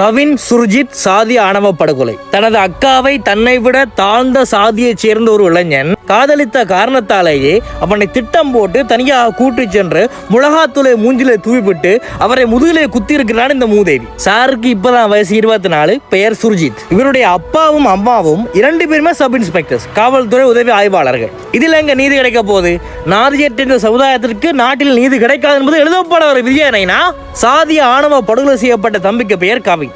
கவின் சுர்ஜித் சாதி ஆணவ படுகொலை. தனது அக்காவை தன்னை விட தாழ்ந்த சாதியைச் சேர்ந்த ஒரு இளைஞன் காதலித்த காரணத்தாலேயே அவனை திட்டம் போட்டு தனியாக கூட்டிச் சென்று முளகாத்தூளை மூஞ்சில தூவிவிட்டு அவரை முதுகிலே குத்தி இருக்கிறான் இந்த மூதேவி. சாருக்கு இப்பதான் வயசு இருபத்தி நாலு பெயர் சுர்ஜித். இவருடைய அப்பாவும் அம்மாவும் இரண்டு பேருமே சப் இன்ஸ்பெக்டர்ஸ் காவல்துறை உதவி ஆய்வாளர்கள். இதில் எங்க நீதி கிடைக்க போகுது? நாதியற்ற இந்த சமுதாயத்திற்கு நாட்டில் நீதி கிடைக்காது என்பது எழுதப்பட ஒரு விஜயனைனா சாதிய ஆணவ படுகொலை செய்யப்பட்ட தம்பிக்கு பெயர் கவி.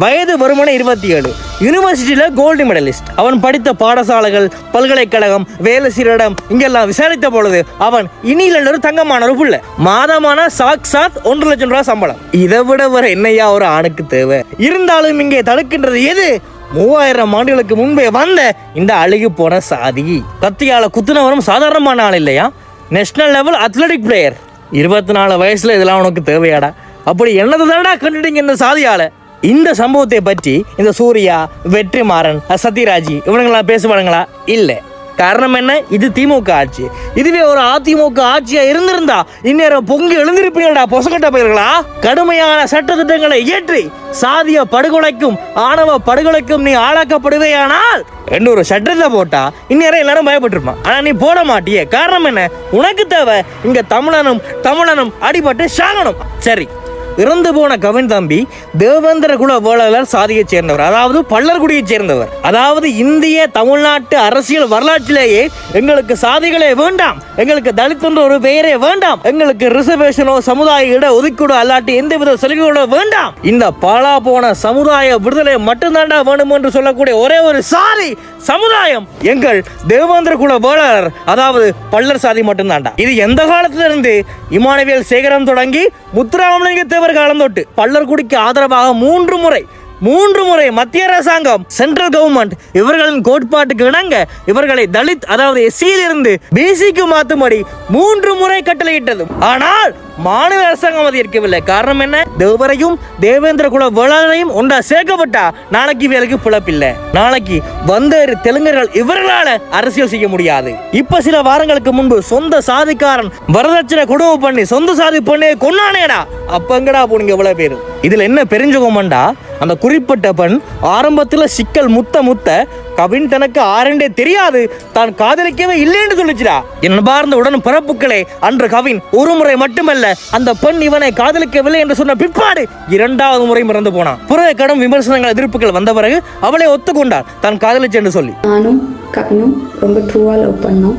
வயது வருமான இருபத்தி ஏழு. யூனிவர்சிட்டியில் கோல்டு மெடலிஸ்ட் அவன் படித்த பாடசாலைகள் பல்கலைக்கழகம் வேலை செய்கிற இடம் இங்கெல்லாம் விசாரித்த பொழுது அவன் இனியில ஒரு தங்கமான ஒரு புள்ள. மாதமான சாக்சாத் ஒன்று லட்சம் ரூபாய் சம்பளம். இதை விட வர என்னையா ஒரு ஆணுக்கு தேவை? இருந்தாலும் இங்கே தடுக்கின்றது எது? மூவாயிரம் ஆண்டுகளுக்கு முன்பே வந்த இந்த அழுகி போன சாதி. கத்தியால குத்துனவரும் சாதாரணமான ஆள் இல்லையா? நேஷனல் லெவல் அத்லெட்டிக் பிளேயர் இருபத்தி நாலு வயசுல இதெல்லாம் உனக்கு தேவையாடா? அப்படி என்னது தானடா கண்டுட்டீங்க இந்த சாதியால? இந்த சம்பவத்தை பற்றி இந்த சூர்யா வெற்றிமாறன் சத்யராஜ் இவனுங்களாம் பேசுவானுங்களா? இல்லை. காரணம் என்ன? இது திமுக ஆட்சி. இதுவே ஒரு அதிமுக ஆட்சியா இருந்திருந்தா இந்நேரம் பொங்கி எழுந்திருப்பீங்களா பொசகட்ட பயிர்களா? கடுமையான சட்ட திட்டங்களை இயற்றி சாதிய படுகொலைக்கும் ஆணவ படுகொலைக்கும் நீ ஆளாக்கப்படுவேயானால் இன்னொரு ஒரு சட்டத்தை போட்டா இந்நேரம் எல்லாரும் பயப்பட்டிருப்பான். ஆனா நீ போட மாட்டியே. காரணம் என்ன? உனக்கு தேவை இங்க தமிழனும் தமிழனும் அடிபட்டு சாகணும். சரி. இறந்து போன கவின் தம்பி தேவேந்திர குல வேளாளர் சாதியைச் சேர்ந்தவர். அதாவது பள்ளர்குடியைச் சேர்ந்தவர். அதாவது இந்திய தமிழ்நாட்டு அரசியல் வரலாற்றிலேயே எங்களுக்கு சாதிகளே வேண்டாம். எங்களுக்கு தலித் என்ற ஒரு பெயரே வேண்டாம். எங்களுக்கு ரிசர்வேஷனோ சமுதாய இட ஒதுக்கீடு அல்லாட்டி எந்தவித சலுகைகளோ வேண்டாம். இந்த பாலா போன சமுதாய விடுதலை மட்டும்தாண்டா வேணும் என்று சொல்லக்கூடிய ஒரே ஒரு சாதி சமுதாயம் எங்கள் தேவேந்திர குல வேளாளர். அதாவது பள்ளர் சாதி மட்டும்தாண்டா இது எந்த காலத்திலிருந்து? இமானுவேல் சேகரம் தொடங்கி முத்துராமலிங்க தேவர் காலம் தொட்டு பள்ளர்குடிக்கு ஆதரவாக மூன்று முறை மூன்று முறை மத்திய அரசாங்கம் சென்ட்ரல் கவர்மெண்ட் இவர்களின் கோட்பாட்டுக்கு இணங்க இவர்களை தலித் அதாவது எஸ்சியில் இருந்து பிசிக்கு மாத்தும்படி மூன்று முறை கட்டளையிட்டது ஆனால் மாநில அரசாங்கம் அதை இருக்கவில்லை காரணம் என்ன? தேவரையும் தேவேந்திர குல வேளாளையும் ஒன்றா சேர்க்கப்பட்டா நாளைக்கு வேலைக்கு பிழப்பில்லை. நாளைக்கு வந்தேறு தெலுங்கர்கள் இவர்களால அரசியல் செய்ய முடியாது. இப்ப சில வாரங்களுக்கு முன்பு சொந்த சாதிக்காரன் வரதட்சணை கொடுமை பண்ணி சொந்த சாதி பண்ணே கொண்டானேடா அப்பங்கடா போனீங்க இவ்வளவு பேரு? இதுல என்ன பெருஞ்சகோமண்டா? அந்த குறிப்பிட்ட பெண் ஆரம்பத்துல சிக்கல் முத்த முத்த கவின் தனக்கு ஆரண்டே தெரியாது. தான் காதலிக்கவே இல்லைன்னு சொல்லிச்சுடா. என் பார்ந்த உடன் பிறப்புகளே அன்று கவின் ஒரு முறை மட்டுமல்ல அந்த பெண் இவனை காதலிக்கவில்லை என்று சொன்ன பிற்பாடு இரண்டாவது முறை மறந்து போனான். பிறகு கடும் விமர்சனங்கள் எதிர்ப்புகள் வந்த பிறகு அவளை ஒத்துக்கொண்டார் தான் காதலிச்சு என்று சொல்லி. நானும் கவினும் ரொம்ப ட்ரூவாக லவ் பண்ணோம்.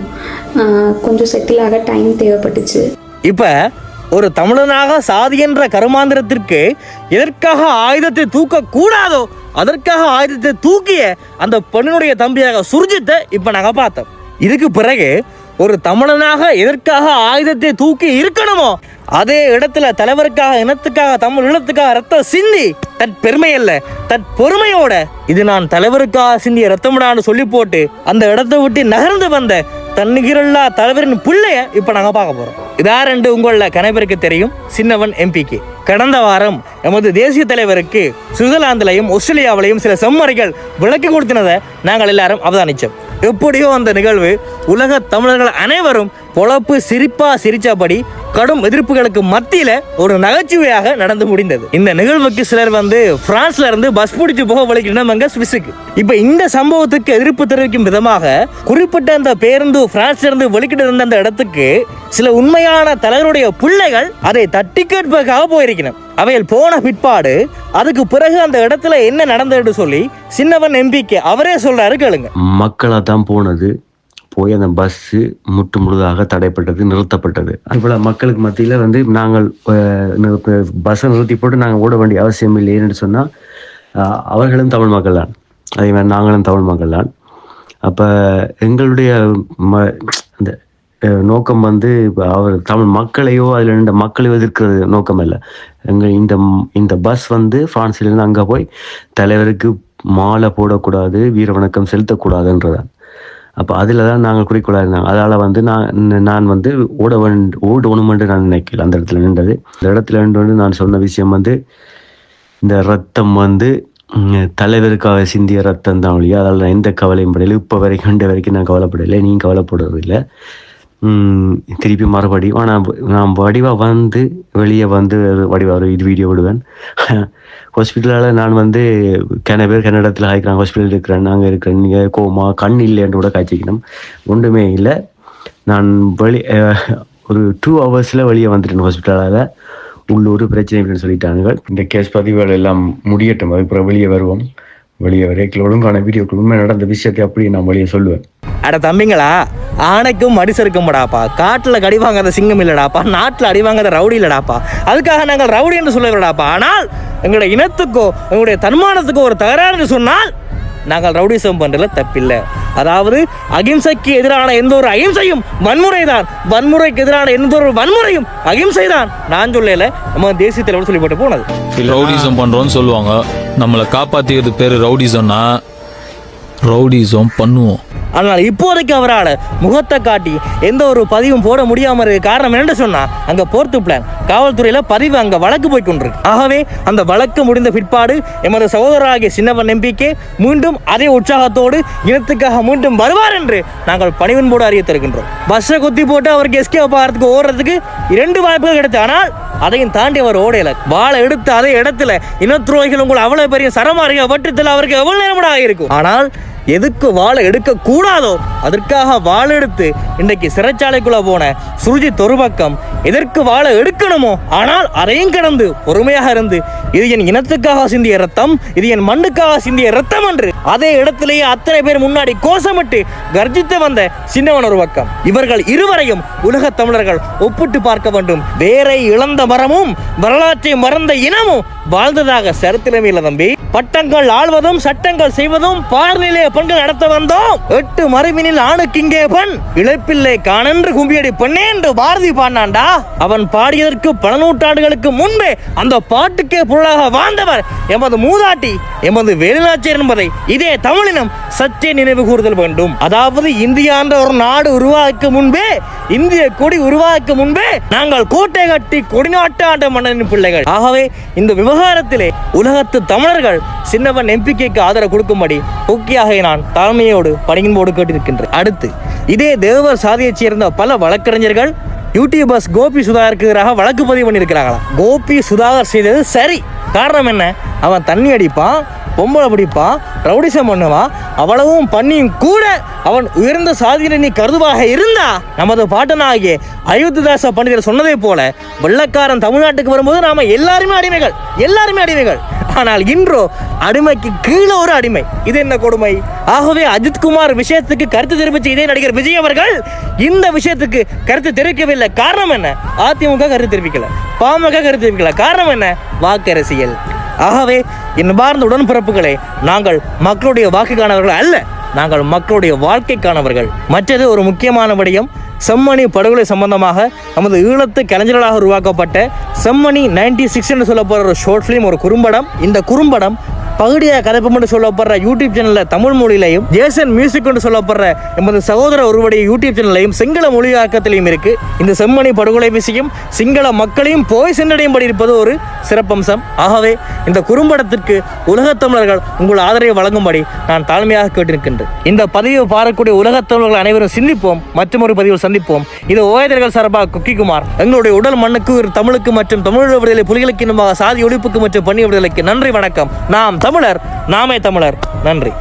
கொஞ்சம் செட்டில் ஆக டைம் தேவைப்பட்டுச்சு. இப்ப ஒரு தமிழனாக சாதி என்ற கருமாந்திரத்திற்கு எதற்காக ஆயுதத்தை தூக்க கூடாதோ அதற்காக ஆயுதத்தை தூக்கிய அந்த பெண்ணினுடைய தம்பியாக சுர்ஜித்தை இப்ப நாங்க பார்த்தோம். இதுக்கு பிறகு ஒரு தமிழனாக எதற்காக ஆயுதத்தை தூக்கி இருக்கணுமோ அதே இடத்துல தலைவருக்காக இனத்துக்காக தமிழ் இனத்துக்காக ரத்தம் சிந்தி தன் பெருமை அல்ல தன் பொறுமையோட இது நான் தலைவருக்காக சிந்திய ரத்தம்டான்னு சொல்லி போட்டு அந்த இடத்தை விட்டு நகர்ந்து வந்த தன்னிகிரல்லா தலைவரின் பிள்ளைய இப்ப நாங்க பார்க்க போறோம். இதா ரெண்டு உங்கள கணவருக்கு தெரியும். சின்னவன் எம்பிக்கு கடந்த வாரம் எமது தேசிய தலைவருக்கு சுவிட்சர்லாந்துலையும் ஆஸ்திரேலியாவிலையும் சில செம்மறைகள் விளக்கி கொடுத்தினதை நாங்கள் எல்லாரும் அவதானிச்சோம். எப்படியோ அந்த நிகழ்வு உலக தமிழர்கள் அனைவரும் பொழப்பு சிரிப்பா சிரிச்சபடி கடும் எதிர்ப்புகளுக்கு மத்தியில ஒரு நகைச்சுவையாக நடந்து முடிந்தது. இந்த நிகழ்வுக்கு சிலர் வந்து பிரான்ஸ்ல இருந்து பஸ் பிடிச்சு போக வலிக்கணும் சுவிஸுக்கு. இப்ப இந்த சம்பவத்துக்கு எதிர்ப்பு தெரிவிக்கும் விதமாக குறிப்பிட்ட அந்த பேருந்து பிரான்ஸ்ல இருந்து வெளிக்கிட்டு இருந்த அந்த இடத்துக்கு சில உண்மையான தலைவருடைய பிள்ளைகள் அதை தட்டி கேட்பதற்காக போயிருக்கணும் அவைகள் போன பிற்பாடு அதுக்கு பிறகு அந்த இடத்துல என்ன நடந்ததுன்னு சொல்லி சின்னவன் எம்பிக்கு அவரே சொல்றாரு கேளுங்க. மக்களாக தான் போனது. போய் அந்த பஸ்ஸு முற்று முழுதாக தடைப்பட்டது நிறுத்தப்பட்டது. இவ்வளவு மக்களுக்கு மத்தியில் வந்து நாங்கள் பஸ்ஸை நிறுத்தி போட்டு நாங்கள் ஓட வேண்டிய அவசியம் இல்லைன்னு சொன்னால் அவர்களும் தமிழ் மக்கள் தான். அதே மாதிரி நாங்களும் தமிழ் மக்கள் தான். அப்போ எங்களுடைய ம இந்த நோக்கம் வந்து அவர் தமிழ் மக்களையோ அதில் இருந்த மக்களையோ எதிர்க்கிறது நோக்கம் இல்லை எங்கள் இந்த இந்த பஸ் வந்து பிரான்சிலிருந்து அங்கே போய் தலைவருக்கு மாலை போடக்கூடாது வீர வணக்கம் செலுத்தக்கூடாதுன்றதான் அப்போ அதில் தான் நாங்கள் குறிக்கோளாக இருந்தாங்க. அதால் வந்து நான் நான் வந்து ஓட வேண்ட ஓடணுமென்று நான் நினைக்கல. அந்த இடத்துல நின்றது. அந்த இடத்துல நின்று நான் சொன்ன விஷயம் வந்து இந்த ரத்தம் வந்து தலைவருக்காக சிந்திய ரத்தம் தான் ஒழியா அதால் நான் எந்த கவலையும் படையில இப்போ வரைக்கும் கண்ட வரைக்கும் நான் கவலைப்படலை. நீ கவலைப்படுறதில்லை. திருப்பி மறுபடியும் நான் நான் வடிவாக வந்து வெளியே வந்து வடிவாக ஒரு இது வீடியோ விடுவேன் ஹாஸ்பிட்டலால் நான் வந்து கன பேர் கன்னடத்தில் ஆகிக்கிறேன் ஹாஸ்பிட்டல் இருக்கிறேன் நாங்கள் இருக்கிறேன் நீங்கள் கோமா கண் இல்லைன்னு கூட காய்ச்சிக்கணும் ஒன்றுமே இல்லை நான் வெளி ஒரு டூ ஹவர்ஸில் வெளியே வந்துட்டேன் ஹாஸ்பிட்டலால் உள்ளூர் பிரச்சனை இல்லைன்னு சொல்லிட்டாங்க இந்த கேஸ் பதிவுகள் எல்லாம் முடியட்டும் அதுக்கப்புறம் வெளியே வருவோம் வெளியே வரைக்கும் ஒழுங்கான வீடியோக்கள் உண்மை நடந்த விஷயத்தை அப்படியே நான் வெளியே சொல்லுவேன் அட தம்பிங்களா ஆணைக்கும் மடிசருக்கும்டாப்பா காட்டில் கடி வாங்காத சிங்கம் இல்லடாப்பா. நாட்டில் அடி வாங்காத ரவுடி இல்லடாப்பா. அதுக்காக நாங்கள் ரவுடி என்று சொல்லவில்லடாப்பா ஆனால் எங்களுடைய இனத்துக்கோ எங்களுடைய தன்மானத்துக்கோ ஒரு தகராறுன்னு சொன்னால் நாங்கள் ரவுடிசம் பண்றதுல தப்பில்லை. அதாவது அகிம்சைக்கு எதிரான எந்த ஒரு அகிம்சையும் வன்முறை தான் வன்முறைக்கு எதிரான எந்த ஒரு வன்முறையும் அகிம்சை தான் நான் சொல்லல நம்ம தேசிய தலைவர் சொல்லிப்பட்டு போனது. ரவுடிசம் பண்றோம்னு சொல்லுவாங்க. நம்மளை காப்பாத்திக்கிறது பேரு ரவுடிசம்னா ரவுடிசம் பண்ணுவோம். ஆனால் இப்போதைக்கு அவரால் முகத்தை காட்டி எந்த ஒரு பதிவும் போட முடியாமல் இருக்க காரணம் என்னன்னு சொன்னால் அங்கே போர்த்து பிளான் காவல்துறையில் பதிவு அங்கே வழக்கு போய் கொண்டிருக்கு. ஆகவே அந்த வழக்கு முடிந்த பிற்பாடு எமது சகோதரராகிய சின்னவன் நம்பிக்கை மீண்டும் அதே உற்சாகத்தோடு இனத்துக்காக மீண்டும் வருவார் என்று நாங்கள் பணிவன்போடு அறிவித்திருக்கின்றோம் பஸ்ஸை குத்தி போட்டு அவருக்கு எஸ்கே பாரத்துக்கு ஓடுறதுக்கு இரண்டு வாய்ப்புகள் கிடைத்து ஆனால் அதையும் தாண்டி அவர் ஓடையில வாழை எடுத்து அதே இடத்துல இனத்துரோகிகள் உங்களை அவ்வளவு பெரிய சரமாரிக வட்டத்தில் அவருக்கு எவ்வளவு நேரமடா ஆகியிருக்கும் ஆனால் எதுக்கு வாழை எடுக்க கூடாதோ அதற்காக வாழை எடுத்து இன்றைக்கு சிறைச்சாலைக்குள்ள போன சுருஜித் ஒரு பக்கம் எதற்கு வாழை எடுக்கணுமோ ஆனால் அதையும் கடந்து பொறுமையாக இருந்து இது என் இனத்துக்காக சிந்திய ரத்தம் இது என் மண்ணுக்காக சிந்திய ரத்தம் என்று. அதே இடத்திலேயே அத்தனை பேர் முன்னாடி கோஷமிட்டு கர்ஜித்து வந்த சின்னவன் ஒரு பக்கம். இவர்கள் இருவரையும் உலக தமிழர்கள் ஒப்பிட்டு பார்க்க வேண்டும். வேரை இழந்த மரமும் வரலாற்றை மறந்த இனமும் வாழ்ந்ததாக சரித்திரமே இல்லை தம்பி. பட்டங்கள் ஆழ்வதும் சட்டங்கள் செய்வதும் பார்நிலைய பெண்கள் நடத்த வந்தோம். எட்டு மறைவினில் ஆணுக்கு இங்கே பெண். இழப்பில்லை காணென்று கும்பியடி பெண்ணே என்று பாரதி பாடினான்டா அவன் பாடியதற்கு பல நூற்றாண்டுகளுக்கு முன்பே அந்த பாட்டுக்கே பொருளாக வாழ்ந்தவர் எமது மூதாட்டி எமது வேலுநாச்சியர் என்பதை இதே தமிழினம் சற்றே நினைவு கூறுதல் வேண்டும். அதாவது இந்தியா என்ற ஒரு நாடு உருவாக்க முன்பே இந்திய கொடி உருவாக்க முன்பே நாங்கள் கோட்டை கட்டி கொடிநாட்டு ஆண்ட மன்னனின் பிள்ளைகள். ஆகவே இந்த விவகாரத்திலே உலகத்து தமிழர்கள் சின்னவன் எம்பிக்கைக்கு ஆதரவு கொடுக்கும்படி பொக்கியாக நான் தலைமையோடு பணியின் போடு கேட்டிருக்கின்றேன். அடுத்து இதே தேவர் சாதியைச் சேர்ந்த பல வழக்கறிஞர்கள் யூடியூபர்ஸ் கோபி சுதாகருக்கு எதிராக வழக்கு பதிவு பண்ணியிருக்கிறாங்களாம் கோபி சுதாகர் செய்தது சரி. காரணம் என்ன? அவன் தண்ணி அடிப்பான் பொம்பளை பிடிப்பான் ரவுடிசம் பண்ணுவான் அவ்வளவும் பண்ணியும் கூட அவன் உயர்ந்த சாதியில நீ கருதுவாக இருந்தா நமது பாட்டனாகிய அயோத்திதாச பண்டிதர் சொன்னதை போல வெள்ளக்காரன் தமிழ்நாட்டுக்கு வரும்போது நாம எல்லாருமே அடிமைகள் எல்லாருமே அடிமைகள். ஆனால் இன்றோ அடிமைக்கு கீழே ஒரு அடிமை. இது என்ன கொடுமை? ஆகவே அஜித்குமார் விஷயத்துக்கு கருத்து தெரிவிச்ச இதே நடிகர் விஜய் அவர்கள் இந்த விஷயத்துக்கு கருத்து தெரிவிக்கவில்லை. காரணம் என்ன? அதிமுக கருத்து தெரிவிக்கல. பாமக கருத்து தெரிவிக்கல. காரணம் என்ன? வாக்கரசியல். ஆகவே என் உடன்பிறப்புகளை உடன்பிறப்புகளே நாங்கள் மக்களுடைய வாக்குக்கானவர்கள் அல்ல நாங்கள் மக்களுடைய வாழ்க்கைக்கானவர்கள் மற்றது ஒரு முக்கியமான விடயம் செம்மணி படுகொலை சம்பந்தமாக நமது ஈழத்து கலைஞர்களாக உருவாக்கப்பட்ட செம்மணி நைன்டி சிக்ஸ் என்று சொல்லப்படுற ஒரு ஷார்ட் ஃபிலிம் ஒரு குறும்படம். இந்த குறும்படம் பகுதியாக கதைப்பம் என்று சொல்லப்படுற யூடியூப் சேனலில் தமிழ் மொழியிலையும் ஜேசன் மியூசிக் என்று சொல்லப்படுற எமது சகோதர ஒருவடைய யூடியூப் சேனலையும் சிங்கள மொழியாக்கத்திலையும் இருக்கு. இந்த செம்மணி படுகொலை விஷயம் சிங்கள மக்களையும் போய் சென்றடையும்படி இருப்பது ஒரு சிறப்பம்சம். ஆகவே இந்த குறும்படத்திற்கு உலகத் தமிழர்கள் உங்கள் ஆதரவை வழங்கும்படி நான் தாழ்மையாக கேட்டிருக்கின்றேன். இந்த பதிவை பார்க்கக்கூடிய உலகத் தமிழர்கள் அனைவரும் சிந்திப்போம். மற்றும் ஒரு பதிவில் சந்திப்போம். இது ஓயதர்கள் சார்பாக குக்கிக்குமார் எங்களுடைய உடல் மண்ணுக்கு ஒரு தமிழுக்கு மற்றும் தமிழ் விடுதலை புலிகளுக்கு இன்னுமாக சாதி ஒழிப்புக்கு மற்றும் பண்ணி விடுதலைக்கு நன்றி வணக்கம். நாம் தமிழர் நாமே தமிழர். நன்றி.